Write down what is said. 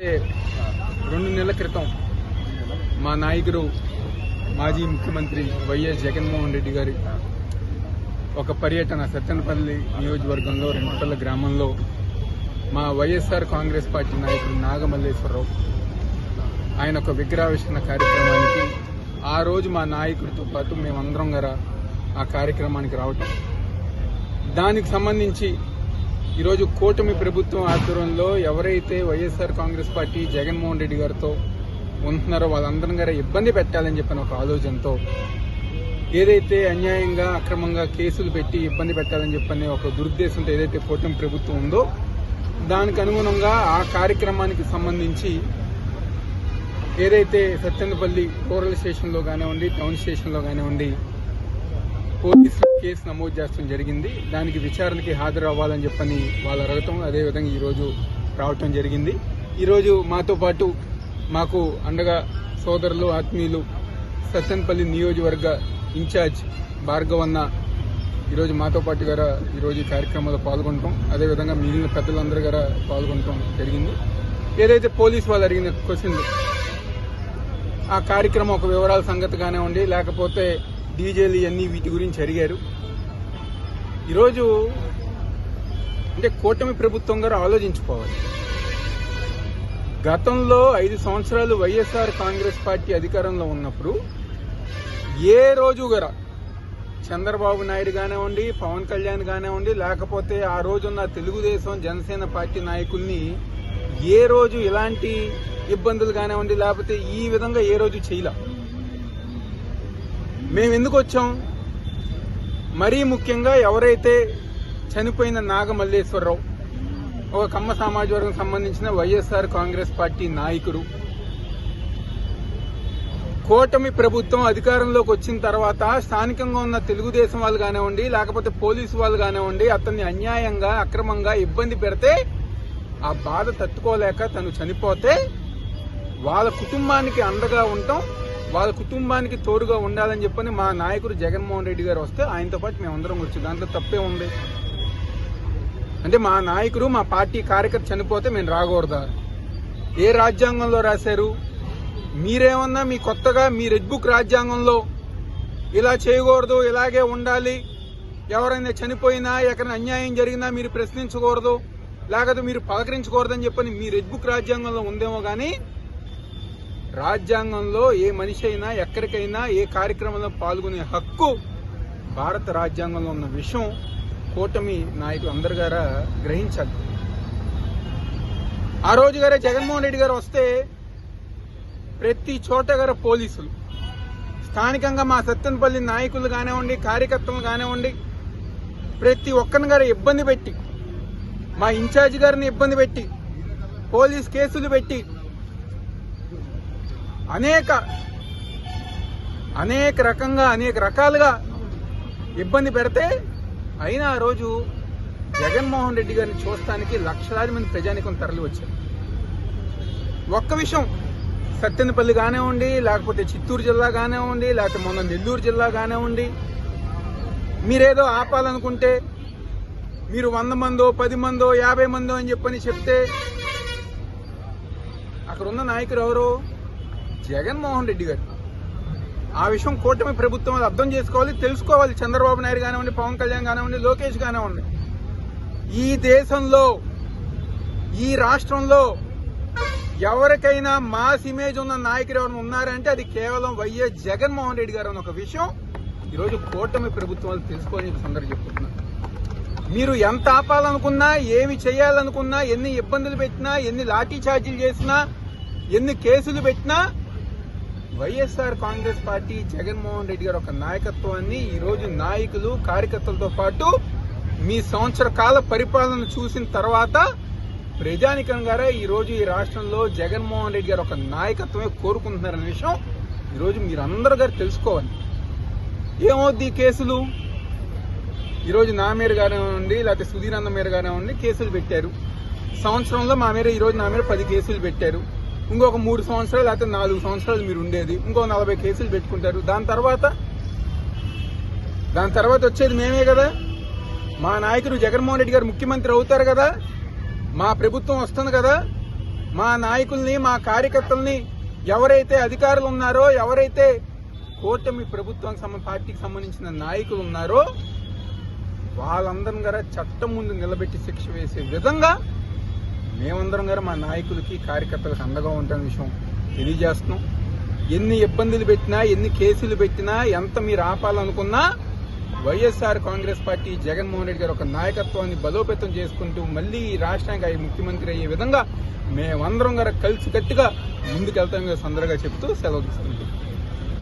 రెండు నెలల క్రితం మా నాయకుడు మాజీ ముఖ్యమంత్రి వైఎస్ జగన్మోహన్ రెడ్డి గారి ఒక పర్యటన సత్తెనపల్లి నియోజకవర్గంలో రెండుపల్లి గ్రామంలో మా వైఎస్ఆర్ కాంగ్రెస్ పార్టీ నాయకుడు నాగమల్లేశ్వరరావు ఆయన ఒక విగ్రహావిష్కరణ కార్యక్రమానికి ఆ రోజు మా నాయకుడితో పాటు మేమందరం గారా ఆ కార్యక్రమానికి రావటం. దానికి సంబంధించి ఈరోజు కూటమి ప్రభుత్వం ఆధ్వర్యంలో ఎవరైతే YSR congress party Jaganmohan Reddy గారితో ఉంటున్నారో వాళ్ళందరం గారు ఇబ్బంది పెట్టాలని చెప్పిన ఒక ఆలోచనతో ఏదైతే అన్యాయంగా అక్రమంగా కేసులు పెట్టి ఇబ్బంది పెట్టాలని చెప్పని ఒక దురుద్దేశంతో ఏదైతే కూటమి ప్రభుత్వం ఉందో దానికి అనుగుణంగా ఆ కార్యక్రమానికి సంబంధించి ఏదైతే సత్యనపల్లి రూరల్ స్టేషన్లో కానివ్వండి టౌన్ స్టేషన్లో కానివ్వండి పోలీసులు కేసు నమోదు చేస్తాం జరిగింది. దానికి విచారణకి హాజరు అవ్వాలని చెప్పని వాళ్ళు అడగటం అదేవిధంగా ఈరోజు రావటం జరిగింది. ఈరోజు మాతో పాటు మాకు అండగా సోదరులు ఆత్మీయులు సత్తెనపల్లి నియోజకవర్గ ఇన్ఛార్జ్ భార్గవన్న ఈరోజు మాతో పాటు గారా ఈరోజు ఈ కార్యక్రమంలో పాల్గొనటం అదేవిధంగా మిగిలిన పెద్దలందరూ గారా పాల్గొనటం జరిగింది. ఏదైతే పోలీస్ వాళ్ళు అడిగిన క్వశ్చన్ ఆ కార్యక్రమం ఒక వివరాల సంగతి కానివ్వండి లేకపోతే డీజేలు ఇవన్నీ వీటి గురించి అడిగారు. ఈరోజు అంటే కూటమి ప్రభుత్వం గారు ఆలోచించుకోవాలి. గతంలో ఐదు సంవత్సరాలు వైఎస్ఆర్ కాంగ్రెస్ పార్టీ అధికారంలో ఉన్నప్పుడు ఏ రోజు గరా చంద్రబాబు నాయుడు కానివ్వండి పవన్ కళ్యాణ్ కానివ్వండి లేకపోతే ఆ రోజున్న తెలుగుదేశం జనసేన పార్టీ నాయకుల్ని ఏ రోజు ఇలాంటి ఇబ్బందులు కానివ్వండి లేకపోతే ఈ విధంగా ఏ రోజు చేయలే. మేము ఎందుకు వచ్చాం? మరీ ముఖ్యంగా ఎవరైతే చనిపోయిన నాగమల్లేశ్వరరావు ఒక కమ్మ సమాజ వర్గం సంబంధించిన వైఎస్ఆర్ కాంగ్రెస్ పార్టీ నాయకుడు కూటమి ప్రభుత్వం అధికారంలోకి వచ్చిన తర్వాత స్థానికంగా ఉన్న తెలుగుదేశం వాళ్ళు కానివ్వండి లేకపోతే పోలీసు వాళ్ళు కానివ్వండి అతన్ని అన్యాయంగా అక్రమంగా ఇబ్బంది పెడితే ఆ బాధ తట్టుకోలేక తను చనిపోతే వాళ్ళ కుటుంబానికి అండగా ఉండటం వాళ్ళ కుటుంబానికి తోడుగా ఉండాలని చెప్పని మా నాయకుడు జగన్మోహన్ రెడ్డి గారు వస్తే ఆయనతో పాటు మేమందరం వచ్చి దాంట్లో తప్పే ఉంది. అంటే మా నాయకుడు మా పార్టీ కార్యకర్త చనిపోతే మేము రాకూడదా? ఏ రాజ్యాంగంలో రాశారు? మీరేమన్నా మీ కొత్తగా మీ రెడ్ బుక్ రాజ్యాంగంలో ఇలా చేయకూడదు ఇలాగే ఉండాలి ఎవరైనా చనిపోయినా ఎక్కడైనా అన్యాయం జరిగినా మీరు ప్రశ్నించకూడదు లేకపోతే మీరు పలకరించకూడదని చెప్పని మీ రెడ్ బుక్ రాజ్యాంగంలో ఉందేమో కానీ రాజ్యాంగంలో ఏ మనిషి అయినా ఎక్కడికైనా ఏ కార్యక్రమంలో పాల్గొనే హక్కు భారత రాజ్యాంగంలో ఉన్న విషయం కూటమి నాయకులు అందరి గారా గ్రహించాలి. ఆ రోజు గారే జగన్మోహన్ రెడ్డి గారు వస్తే ప్రతి చోట గారు పోలీసులు. స్థానికంగా మా సత్తెనపల్లి నాయకులు కానివ్వండి కార్యకర్తలు కానివ్వండి ప్రతి ఒక్కరిని గారు ఇబ్బంది పెట్టి మా ఇన్ఛార్జ్ గారిని ఇబ్బంది పెట్టి పోలీస్ కేసులు పెట్టి అనేక అనేక రకంగా అనేక రకాలుగా ఇబ్బంది పెడితే అయినా ఆ రోజు జగన్మోహన్ రెడ్డి గారిని చూస్తానికి లక్షలాది మంది ప్రజానికం తరలి వచ్చారు ఒక్క విషయం సత్తెనపల్లి కానివ్వండి లేకపోతే చిత్తూరు జిల్లా కానివ్వండి లేకపోతే మొన్న నెల్లూరు జిల్లా కానివ్వండి మీరేదో ఆపాలనుకుంటే మీరు వంద మందో పది మందో యాభై మందో అని చెప్పని చెప్తే అక్కడ ఉన్న నాయకులు ఎవరు? జగన్మోహన్ రెడ్డి గారు. ఆ విషయం కూటమి ప్రభుత్వం అది అర్థం చేసుకోవాలి తెలుసుకోవాలి. చంద్రబాబు నాయుడు కానివ్వండి పవన్ కళ్యాణ్ కానివ్వండి లోకేష్ కానివ్వండి. ఈ దేశంలో ఈ రాష్ట్రంలో ఎవరికైనా మాస్ ఇమేజ్ ఉన్న నాయకులు ఎవరైనా ఉన్నారంటే అది కేవలం వైఎస్ జగన్మోహన్ రెడ్డి గారు అన్న ఒక విషయం. ఈరోజు కూటమి ప్రభుత్వాలు తెలుసుకోవాలని చెప్పి చెప్తున్నారు మీరు ఎంత ఆపాలనుకున్నా ఏమి చేయాలనుకున్నా ఎన్ని ఇబ్బందులు పెట్టినా ఎన్ని లాఠీ ఛార్జీలు చేసినా ఎన్ని కేసులు పెట్టినా YSR congress party Jaganmohan Reddy గారు ఒక నాయకత్వాన్ని ఈరోజు నాయకులు కార్యకర్తలతో పాటు మీ సంవత్సర కాల పరిపాలన చూసిన తర్వాత ప్రజానికం గారే ఈరోజు ఈ రాష్ట్రంలో జగన్మోహన్ రెడ్డి గారు ఒక నాయకత్వమే కోరుకుంటున్నారనే విషయం ఈరోజు మీరందరూ గారు తెలుసుకోవాలి. ఏమవుద్ది కేసులు? ఈరోజు నా మీద కానివ్వండి లేకపోతే సుధీర్ అన్న మీద కానివ్వండి కేసులు పెట్టారు. సంవత్సరంలో మా మీద ఈరోజు నా మీద పది కేసులు పెట్టారు. ఇంకొక మూడు సంవత్సరాలు లేకపోతే నాలుగు సంవత్సరాలు మీరు ఉండేది. ఇంకో నలభై కేసులు పెట్టుకుంటారు. దాని తర్వాత దాని తర్వాత వచ్చేది మేమే కదా. మా నాయకుడు జగన్మోహన్ రెడ్డి గారు ముఖ్యమంత్రి అవుతారు కదా. మా ప్రభుత్వం వస్తుంది కదా. మా నాయకుల్ని మా కార్యకర్తల్ని ఎవరైతే అధికారులు ఉన్నారో ఎవరైతే కూటమి ప్రభుత్వం సంబ- పార్టీకి సంబంధించిన నాయకులు ఉన్నారో వాళ్ళందరం గారా చట్టం ముందు నిలబెట్టి శిక్ష వేసే విధంగా మేమందరం గారు మా నాయకులకి కార్యకర్తలకు అండగా ఉంటున్న విషయం తెలియజేస్తున్నాం. ఎన్ని ఇబ్బందులు పెట్టినా ఎన్ని కేసులు పెట్టినా ఎంత మీరు ఆపాలనుకున్నా YSR congress party Jaganmohan Reddy గారు ఒక నాయకత్వాన్ని బలోపేతం చేసుకుంటూ మళ్ళీ ఈ రాష్ట్రానికి ముఖ్యమంత్రి అయ్యే విధంగా మేమందరం గారు కలిసికట్టుగా ముందుకెళ్తాం సందర్గా చెప్తూ సెలవు తీసుకుంటాం